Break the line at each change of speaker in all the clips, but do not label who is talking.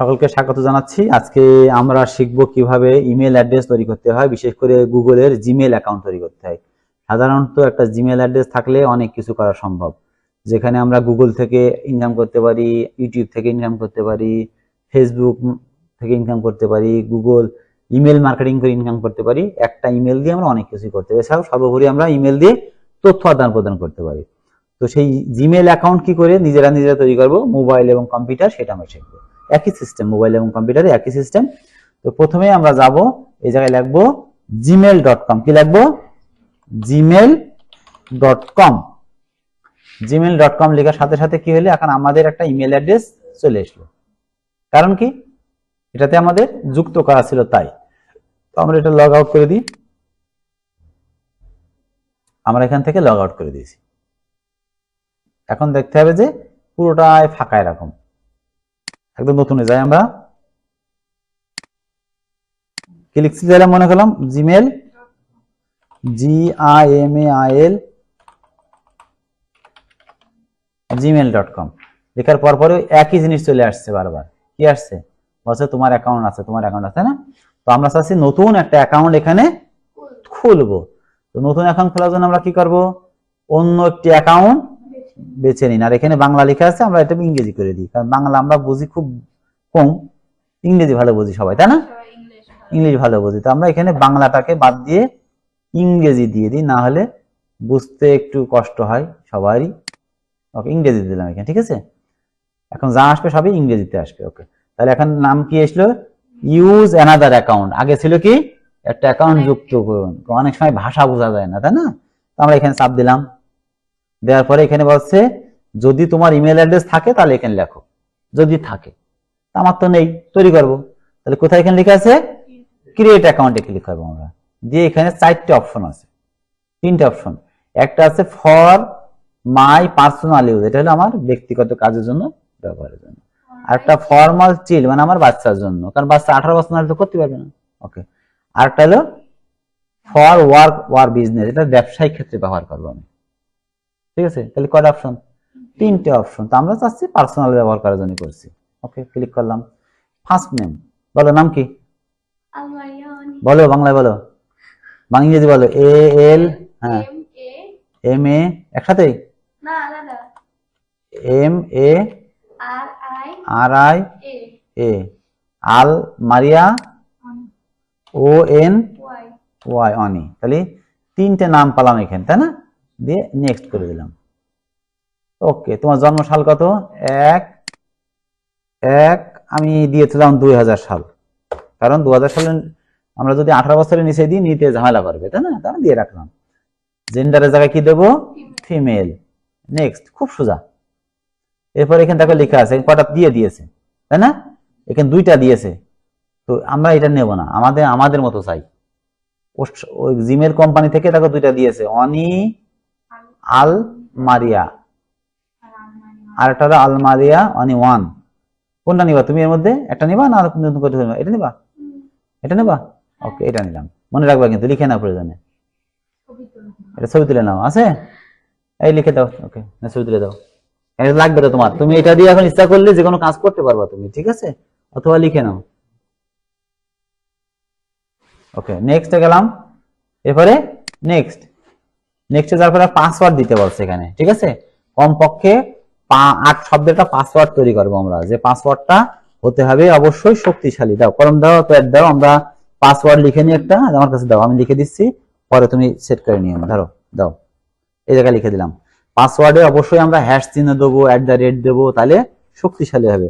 সকলকে স্বাগত জানাচ্ছি। আজকে আমরা শিখব কীভাবে ইমেল অ্যাড্রেস তৈরি করতে হয়, বিশেষ করে গুগলের জিমেল অ্যাকাউন্ট তৈরি করতে হয়। সাধারণত একটা জিমেল অ্যাড্রেস থাকলে অনেক কিছু করা সম্ভব। যেখানে আমরা গুগল থেকে ইনকাম করতে পারি, ইউটিউব থেকে ইনকাম করতে পারি ফেসবুক থেকে ইনকাম করতে পারি, গুগল ইমেল মার্কেটিং করে ইনকাম করতে পারি। একটা ইমেল দিয়ে আমরা অনেক কিছুই করতে পারি। এছাড়াও সর্বোপরি আমরা ইমেল দিয়ে তথ্য আদান প্রদান করতে পারি। তো সেই জিমেল অ্যাকাউন্ট কি করে? নিজেরা নিজেরা তৈরি করব, মোবাইল এবং কম্পিউটার, সেটা আমরা শিখব। একই সিস্টেম মোবাইল এবং কম্পিউটারে একই সিস্টেম তো প্রথমে আমরা যাব, এই জায়গায় লিখব জিমেল ডট কম কি লিখব? Gmail dot com Gmail dot com লেখার সাথে সাথে কি হলো? এখন আমাদের একটা ইমেল অ্যাড্রেস চলে আসলো কারণ কি? এটাতে আমাদের যুক্ত করা ছিল তাই। তো আমরা এটা লগ আউট করে দিই। আমরা এখান থেকে লগ আউট করে দিয়েছি। এখন দেখতে হবে যে পুরোটাই ফাঁকা এরকম। একদম নতুনে যাই আমরা। লিখছি মনে করলাম? Gmail G I M A I L Gmail dot com লেখার পর পরে একই জিনিস চলে আসছে বারবার। কি আসছে? বলছে তোমার অ্যাকাউন্ট আছে, তোমার অ্যাকাউন্ট আছে না? তো আমরা চাচ্ছি নতুন একটা অ্যাকাউন্ট এখানে খুলবো। তো নতুন অ্যাকাউন্ট খোলার জন্য আমরা কি করব? অন্য একটি অ্যাকাউন্ট বেছে নিন। আর এখানে বাংলা লেখা আছে আমরা এটা ইংরেজি করে দিই। কারণ বাংলা আমরা বুঝি খুব কম ইংরেজি ভালো বুঝি সবাই তাই না? ইংলিশ ভালো বুঝি। তো আমরা এখানে বাংলাটাকে বাদ দিয়ে ইংরেজি দিয়ে দিই না হলে বুঝতে একটু কষ্ট হয় সবারই। ওকে ইংরেজি দিলাম এখানে ঠিক আছে? এখন যা আসবে সবই ইংরেজিতে আসবে ওকে। তাহলে এখন নাম কি আসলো? ইউজ অ্যানাদার অ্যাকাউন্ট আগে ছিল কি? একটা অ্যাকাউন্ট যুক্ত করুন। অনেক সময় ভাষা বোঝা যায় না তাই না? তো আমরা এখানে চাপ দিলাম। দেওয়ার পরে এখানে বলছে যদি তোমার ইমেল অ্যাড্রেস থাকে তাহলে এখানে লেখো। যদি থাকে। আমার তো নেই, তৈরি করব। তাহলে কোথায় এখানে লেখা আছে? ক্রিয়েট অ্যাকাউন্টে ক্লিক করব আমরা। দিয়ে এখানে চারটে অপশন আছে। তিনটে অপশন একটা আছে ফর মাই পার্সোনাল ইউজ এটা হলো আমার ব্যক্তিগত কাজের জন্য, ব্যবহারের জন্য। আর একটা ফর্মাল চিল মানে আমার বাচ্চার জন্য। কারণ বাচ্চা আঠারো বছর না তো করতে পারবে না। ওকে আর একটা হলো ফর ওয়ার্ক ওয়ার বিজনেস এটা ব্যবসায়িক ক্ষেত্রে ব্যবহার করব আমি। ঠিক আছে? তাহলে কয়টা অপশন তিনটে অপশন তো আমরা চাচ্ছি পার্সোনাল ব্যবহার করার জন্য করছি। ওকে ক্লিক করলাম। ফার্স্ট নেম বলো নাম কি? বলো বাংলায় বলো। বাংলা ইংরেজি বলো। এ এল হ্যাঁ।
এম এ
এম এ একসাথেই
না আলাদা।
M A
R I A
L Maria O N
Y.
Y অনি। তাহলে তিনটে নাম পালাম এখানে তাই না? দিয়ে নেক্সট করে দিলাম। ওকে তোমার জন্ম সাল কত? এক এক, আমি দিয়েছিলাম দুই হাজার সাল। কারণ দু হাজার সালে আমরা যদি আঠারো বছরের নিচে দিই, নিতে ঝামেলা করবে তাই না? তাই দিয়ে রাখলাম। জেন্ডারের জায়গায় কি দেবো? ফিমেল নেক্সট খুব সোজা। এরপর এখানে দেখো লেখা আছে কটা দিয়ে দিয়েছে, তাই না? এখানে দুইটা দিয়েছে। তো আমরা এটা নেব না, আমাদের আমাদের মতো চাই। ওই জিমেল কোম্পানি থেকে দেখো দুইটা দিয়েছে। অনি আল মারিয়া আর একটা হলো আলমারিয়া অনি ওয়ান কোনটা নিবা তুমি এর মধ্যে? একটা নিবা না নতুন এটা নিবা? এটা নিবা? ওকে এটা নিলাম। মনে রাখবা কিন্তু লিখে নাও প্রয়োজনে। এটা ছবি তুলে নাও আছে? এই লিখে দাও ওকে না ছবি তুলে দাও। এটা লাগবে তো তোমার। তুমি এটা দিয়ে এখন ইচ্ছা করলে যে কোনো কাজ করতে পারবা তুমি ঠিক আছে? অথবা লিখে নাও। ওকে নেক্সটে গেলাম। এরপরে নেক্সট নেক্সটে যাওয়ার পরে পাসওয়ার্ড দিতে বলছে এখানে, ঠিক আছে? কমপক্ষে আট শব্দের একটা পাসওয়ার্ড তৈরি করব আমরা, যে পাসওয়ার্ডটা হতে হবে অবশ্যই শক্তিশালী। দাও, কলম দাও প্যাড দাও, আমরা পাসওয়ার্ড লিখে নিই একটা আমার কাছে দাও, আমি লিখে দিচ্ছি, পরে তুমি সেট করে নিও, ধরো, দাও। এই জায়গায় লিখে দিলাম। পাসওয়ার্ডে অবশ্যই আমরা হ্যাশ চিহ্ন দেবো অ্যাট দ্য রেট দেবো, তাহলে শক্তিশালী হবে।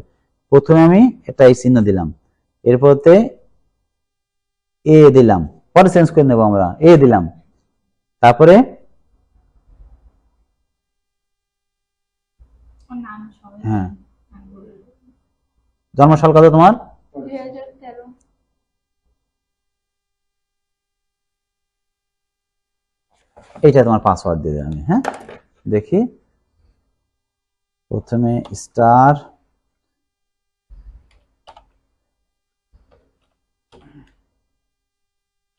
প্রথমে আমি এটা এই চিহ্ন দিলাম। এরপরতে এ দিলাম। পরে চেঞ্জ করে নেব আমরা। এ দিলাম। তারপরে
নাম সবাই
হ্যাঁ। জন্মসাল কত তোমার? এইটা তোমার পাসওয়ার্ড দিয়ে দিলাম আমি হ্যাঁ? দেখি। প্রথমে স্টার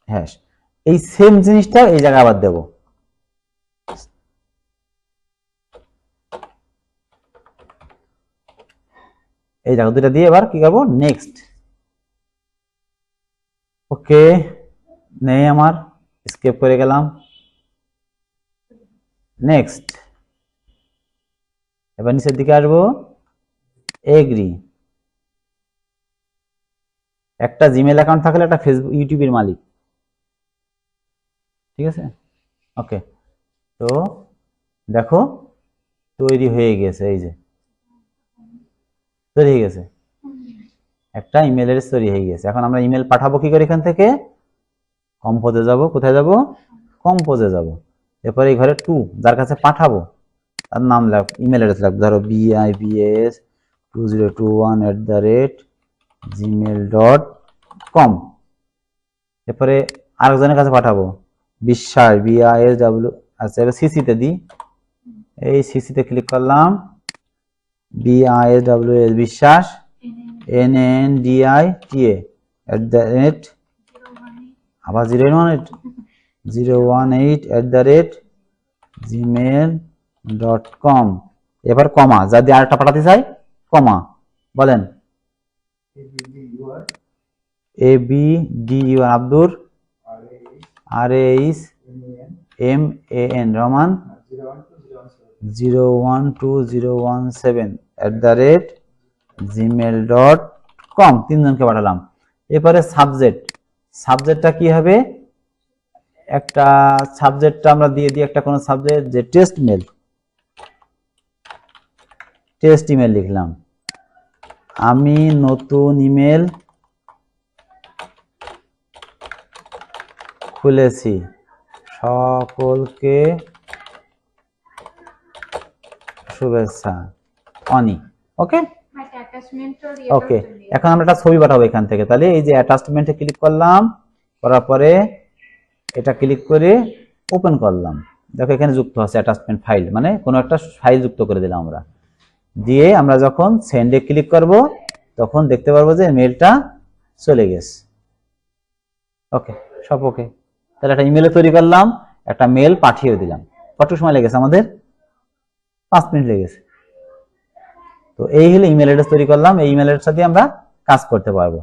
হ্যাঁ এই সেম জিনিসটা এই জায়গায় আবার দেবো। এই দেখো দুটা দিয়ে এবার কি করব? নেক্সট ওকে নেই আমার। স্কেপ করে গেলাম। নেক্সট এবার নিচের দিকে আসব। এগ্রি একটা জিমেল অ্যাকাউন্ট থাকলে একটা ফেসবুক ইউটিউবের মালিক। ঠিক আছে? ওকে তো দেখো, তৈরি হয়ে গেছে, এই যে। তৈরি হয়ে গেছে। একটা ইমেল ইমেলের তৈরি হয়ে গেছে। এখন আমরা ইমেল পাঠাবো কি করে এখান থেকে? কম্পোজে যাব, কোথায় যাব? কম্পোজে যাব। এরপরে এই ঘরে টু যার কাছে পাঠাবো, তার নাম লাগ ইমেল অ্যাড্রেস লাগবে ধরো BIBS two zero two one at the rate Gmail dot com এরপরে আরেকজনের কাছে পাঠাবো, বিশ্বাস বিআইএস ডাব্লিউ আচ্ছা এবার সিসিতে দিই। এই সিসিতে ক্লিক করলাম। BIS W S Biswas N N DI TA at the rate আবার zero one eight zero one eight at the rate Gmail dot com এবার কমা যদি আরেকটা পাঠাতে চাই কমা বলেন। A B D U Abdur. R H M A N Rahman. Zero one two zero one seven at the rate Gmail dot com তিনজনকে পাঠালাম। এরপরে subject সাবজেক্টটা কি হবে? একটা সাবজেক্টটা আমরা দিয়ে দিই একটা কোনো সাবজেক্ট যে টেস্ট মেল টেস্ট ইমেল লিখলাম। আমি নতুন ইমেল খুলেছি। সকলকে শুভেচ্ছা। অনি ওকে? ওকে এখন আমরা একটা ছবি পাঠাবো এখান থেকে। তাহলে এই যে অ্যাটাচমেন্টে ক্লিক করলাম করার পরে এটা ক্লিক করে ওপেন করলাম। দেখো এখানে যুক্ত আছে অ্যাটাচমেন্ট ফাইল মানে কোনো একটা ফাইল যুক্ত করে দিলাম আমরা। দিয়ে আমরা যখন সেন্ডে ক্লিক করব তখন দেখতে পারব যে মেলটা চলে গেছে। ওকে সব ওকে। তাহলে একটা ইমেলে তৈরি করলাম একটা মেল পাঠিয়ে দিলাম। কত সময় লেগেছে আমাদের? পাঁচ মিনিট লেগেছে তো এই হলো ইমেল অ্যাড্রেস তৈরি করলাম। এই ইমেল অ্যাড্রেস দিয়ে আমরা কাজ করতে পারব।